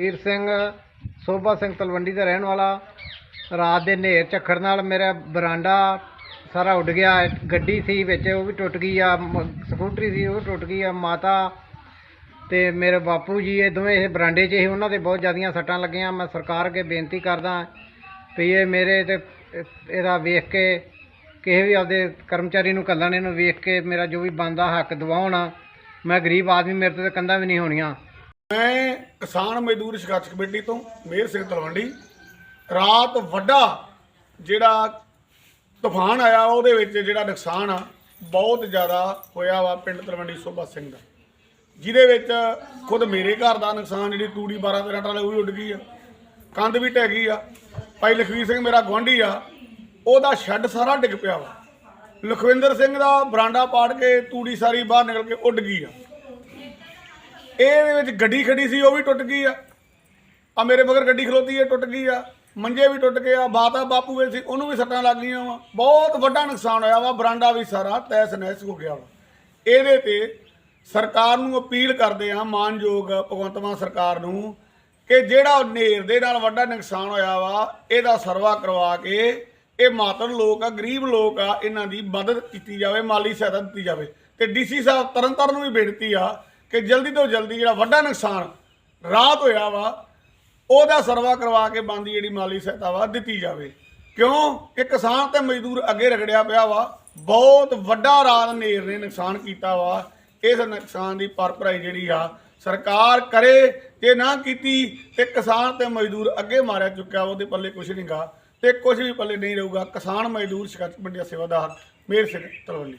ਵੀਰ ਸਿੰਘ, ਸੋਭਾ ਸਿੰਘ ਤਲਵੰਡੀ ਦਾ ਰਹਿਣ ਵਾਲਾ। ਰਾਤ ਦੇ ਹਨੇਰ ਝੱਖੜ ਨਾਲ ਮੇਰਾ ਬਰਾਂਡਾ ਸਾਰਾ ਉੱਡ ਗਿਆ। ਗੱਡੀ ਸੀ ਵਿੱਚ, ਉਹ ਵੀ ਟੁੱਟ ਗਈ ਆ, ਮ- ਸਕੂਟਰੀ ਸੀ, ਉਹ ਵੀ ਟੁੱਟ ਗਈ ਆ, ਮਾਤਾ ਤੇ ਮੇਰੇ ਬਾਪੂ ਜੀ, ਇਹ ਦੋਵੇਂ ਇਹ ਬਰਾਂਡੇ 'ਚ ਹੀ, ਉਹਨਾਂ ਦੇ ਬਹੁਤ ਜ਼ਿਆਦੀਆਂ ਸੱਟਾਂ ਲੱਗੀਆਂ। ਮੈਂ ਸਰਕਾਰ ਅੱਗੇ ਬੇਨਤੀ ਕਰਦਾ ਵੀ ਇਹ ਮੇਰੇ ਤੇ, ਇਹਦਾ ਵੇਖ ਕੇ, ਕਿਸੇ ਵੀ ਆਪਦੇ ਕਰਮਚਾਰੀ ਨੂੰ ਕੱਲਣ ਇਹਨੂੰ ਵੇਖ ਕੇ ਮੇਰਾ ਜੋ ਵੀ ਬਣਦਾ ਹੱਕ ਦਿਵਾਉਣ। ਮੈਂ ਗਰੀਬ ਆਦਮੀ, ਮੇਰੇ ਤੋਂ ਤਾਂ ਕੰਧਾਂ ਵੀ ਨਹੀਂ ਹੋਣੀਆਂ। ਮੈਂ ਕਿਸਾਨ ਮਜ਼ਦੂਰ ਸੰਘਰਸ਼ ਕਮੇਟੀ ਤੋਂ ਮੇਰ ਸਿੰਘ ਤਲਵੰਡੀ, ਰਾਤ ਵੱਡਾ ਜਿਹੜਾ ਤੂਫਾਨ ਆਇਆ, ਉਹਦੇ ਵਿੱਚ ਜਿਹੜਾ ਨੁਕਸਾਨ ਆ, ਬਹੁਤ ਜ਼ਿਆਦਾ ਹੋਇਆ ਵਾ ਪਿੰਡ ਤਲਵੰਡੀ ਸੋਭਾ ਸਿੰਘ ਦਾ, ਜਿਹਦੇ ਵਿੱਚ ਖੁਦ ਮੇਰੇ ਘਰ ਦਾ ਨੁਕਸਾਨ, ਜਿਹੜੀ ਤੂੜੀ 12 13 ਟਰਾਲੇ ਉਹ ਵੀ ਉੱਡ ਗਈ ਆ, ਕੰਧ ਵੀ ਢਹਿ ਗਈ ਆ, ਭਾਈ ਲਖਵੀਰ ਸਿੰਘ ਮੇਰਾ ਗੁਆਂਢੀ ਆ, ਉਹਦਾ ਸ਼ੈੱਡ ਸਾਰਾ ਡਿੱਗ ਪਿਆ ਵਾ, ਲਖਵਿੰਦਰ ਸਿੰਘ ਦਾ ਬਰਾਂਡਾ ਪਾੜ ਕੇ ਤੂੜੀ ਸਾਰੀ ਬਾਹਰ ਨਿਕਲ ਕੇ ਉੱਡ ਗਈ ਆ। ਇਹਦੇ ਵਿੱਚ ਗੱਡੀ ਖੜੀ ਸੀ, ਉਹ ਵੀ ਟੁੱਟ ਗਈ ਆ। ਆ ਮੇਰੇ ਮਗਰ ਗੱਡੀ ਖਲੋਤੀ ਹੈ ਟੁੱਟ ਗਈ ਆ। ਮੰਜੇ ਵੀ ਟੁੱਟ ਗਏ ਆ, ਬਾਤਾ ਬਾਪੂ ਵੇ ਸੀ, ਉਹਨੂੰ ਵੀ ਸੱਟਾਂ ਲੱਗ ਗਈਆਂ ਵਾ। ਬਹੁਤ ਵੱਡਾ ਨੁਕਸਾਨ ਹੋਇਆ ਵਾ, ਬਰਾਂਡਾ ਵੀ ਸਾਰਾ ਤੈਸ ਨਹਿਸ ਹੋ ਗਿਆ ਵਾ। ਇਹਦੇ ਤੇ ਸਰਕਾਰ ਨੂੰ ਅਪੀਲ ਕਰਦੇ ਆ, ਮਾਨਯੋਗ ਭਗਵੰਤ ਮਾਨ ਸਰਕਾਰ ਨੂੰ, ਕਿ ਜਿਹੜਾ ਨੇਰ ਦੇ ਨਾਲ ਵੱਡਾ ਨੁਕਸਾਨ ਹੋਇਆ ਵਾ, ਇਹਦਾ ਸਰਵਾ ਕਰਵਾ ਕੇ ਇਹ ਮਾਤਰ ਲੋਕ ਆ, ਗਰੀਬ ਲੋਕ ਆ, ਇਹਨਾਂ ਦੀ ਮਦਦ ਕੀਤੀ ਜਾਵੇ, ਮਾਲੀ ਸਹਾਇਤਾ ਦਿੱਤੀ ਜਾਵੇ। ਤੇ ਡੀਸੀ ਸਾਹਿਬ ਤਰਨਤਾਰਨ ਨੂੰ ਵੀ ਬੇਨਤੀ ਆ ਕਿ ਜਲਦੀ ਤੋਂ ਜਲਦੀ ਜਿਹੜਾ ਵੱਡਾ ਨੁਕਸਾਨ ਰਾਤ ਹੋਇਆ ਵਾ ਉਹਦਾ ਸਰਵਾ ਕਰਵਾ ਕੇ ਬੰਦੀ ਜਿਹੜੀ ਮਾਲੀ ਸਹਾਇਤਾ ਵਾ ਦਿੱਤੀ ਜਾਵੇ। ਕਿਉਂ? ਕਿ ਕਿਸਾਨ ਤੇ ਮਜ਼ਦੂਰ ਅੱਗੇ ਰਗੜਿਆ ਪਿਆ ਵਾ। ਬਹੁਤ ਵੱਡਾ ਰਾਤ ਨੇਰ ਨੇ ਨੁਕਸਾਨ ਕੀਤਾ ਵਾ। ਇਸ ਨੁਕਸਾਨ ਦੀ ਭਰਪਾਈ ਜਿਹੜੀ ਆ ਸਰਕਾਰ ਕਰੇ ਜੇ ਨਾ ਕੀਤੀ ਤੇ ਕਿਸਾਨ ਤੇ ਮਜ਼ਦੂਰ ਅੱਗੇ ਮਾਰਿਆ ਚੁੱਕਿਆ ਵਾ, ਉਹਦੇ ਪੱਲੇ ਕੁਝ ਨਹੀਂਗਾ ਤੇ ਕੁਝ ਵੀ ਪੱਲੇ ਨਹੀਂ ਰਹੂਗਾ। ਕਿਸਾਨ ਮਜ਼ਦੂਰ ਸ਼ਿਕਾਇਤ ਮੰਡੀਆ ਸੇਵਾਦਾਰ ਮੇਰ ਸਿੰਘ ਤਲਵੰਡੀ।